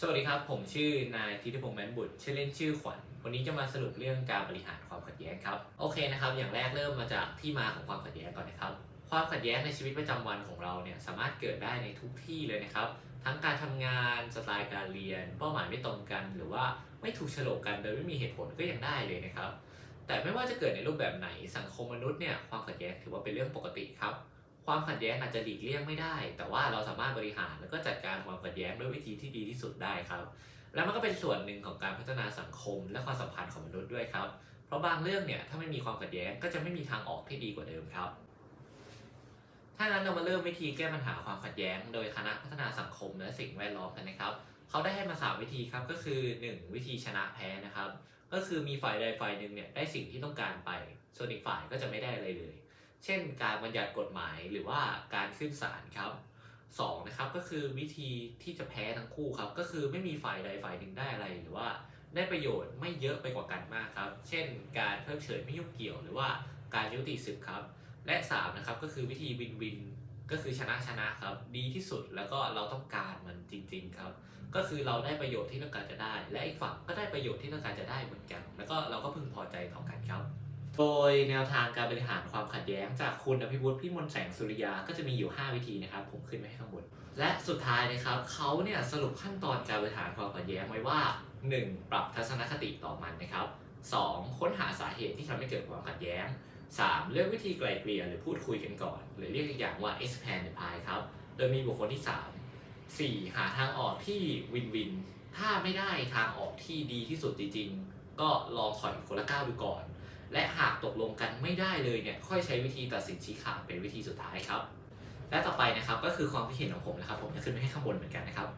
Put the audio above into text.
สวัสดีครับ ผมชื่อนายธิติพงษ์แมนบุตรชื่อเล่นชื่อขวัญ วันนี้จะมาสรุปเรื่องการบริหารความขัดแย้งครับ โอเคนะครับ อย่างแรกเริ่มมาจากที่มาของความขัดแย้งก่อนนะครับ ความขัดแย้งในชีวิตประจำวันของเราเนี่ยสามารถเกิดได้ในทุกที่เลยนะครับ ทั้งการทำงานสไตล์การเรียน เป้าหมายไม่ตรงกัน หรือว่าไม่ถูกโฉลกกันโดยไม่มีเหตุผลก็ยังได้เลยนะครับ แต่ไม่ว่าจะเกิดในรูปแบบไหนสังคมมนุษย์เนี่ยความขัดแย้งถือว่าเป็นเรื่องปกติครับ ความขัดแย้งอาจจะหลีกเลี่ยงไม่ได้ แต่ว่าเราสามารถบริหารแล้วก็จัดการความขัดแย้งด้วยวิธีที่ดีที่สุดได้ครับ แล้วมันก็เป็นส่วนหนึ่งของการพัฒนาสังคม และความสัมพันธ์ของมนุษย์ด้วยครับ เพราะบางเรื่องเนี่ยถ้าไม่มีความขัดแย้งก็จะไม่มีทางออกที่ดีกว่าเดิมครับ ถ้างั้นเรามาเริ่มวิธีแก้ปัญหาความขัดแย้ง โดยคณะพัฒนาสังคมและสิ่งแวดล้อมกันนะครับ เขาได้ให้มาสามวิธีครับก็คือ 1. วิธีชนะแพ้นะครับ ก็คือมีฝ่ายใดฝ่ายหนึ่งเนี่ยได้สิ่งที่ต้องการไป ส่วนอีกฝ่ายก็จะไม่ได้อะไรเลย เช่น การบัญญัติกฎหมายหรือว่าการขึ้นศาลครับสองนะครับก็คือวิธีที่จะแพ้ทั้งคู่ครับ ก็คือไม่มีฝ่ายใดฝ่ายหนึ่งได้อะไรหรือว่าได้ประโยชน์ไม่เยอะไปกว่ากันมากครับ เช่น การเพิกเฉยไม่ยุ่งเกี่ยวหรือว่าการยุติศึกครับ และสามนะครับก็คือวิธีวินวินก็คือชนะชนะครับ ดีที่สุดแล้วก็เราต้องการมันจริง ๆครับ ก็คือเราได้ประโยชน์ที่ต้องการจะได้ และอีกฝั่งก็ได้ประโยชน์ที่ต้องการจะได้เหมือนกัน แล้วก็เราก็พึงพอใจต่อกันครับ โดยแนวทางการบริหารความขัดแย้งจากคุณอภิวุฒิพิมลแสงสุริยาก็จะมีอยู่ 5 วิธีนะครับ ผมขึ้นไว้ให้ข้างบน และสุดท้ายนะครับเขาเนี่ยสรุปขั้นตอนการบริหารความขัดแย้งไว้ว่า 1. ปรับทัศนคติต่อมันนะครับ 2. ค้นหาสาเหตุที่ทำให้เกิดความขัดแย้ง 3. เลือกวิธีไกล่เกลี่ยหรือพูดคุยกันก่อน หรือเรียกอีกอย่างว่า expand the pie ครับ โดยมีบุคคลที่ 3 4. หาทางออกที่วินวิน ถ้าไม่ได้ทางออกที่ดีที่สุดจริงๆ ก็ลองถอยคนละก้าวดูก่อน และหากตกลงกันไม่ได้เลยเนี่ยค่อยใช้วิธีตัดสินชี้ขาดเป็นวิธีสุดท้ายครับ และต่อไปนะครับก็คือความคิดเห็นของผมนะครับผมจะขึ้นไว้ให้ข้างบนเหมือนกันนะครับ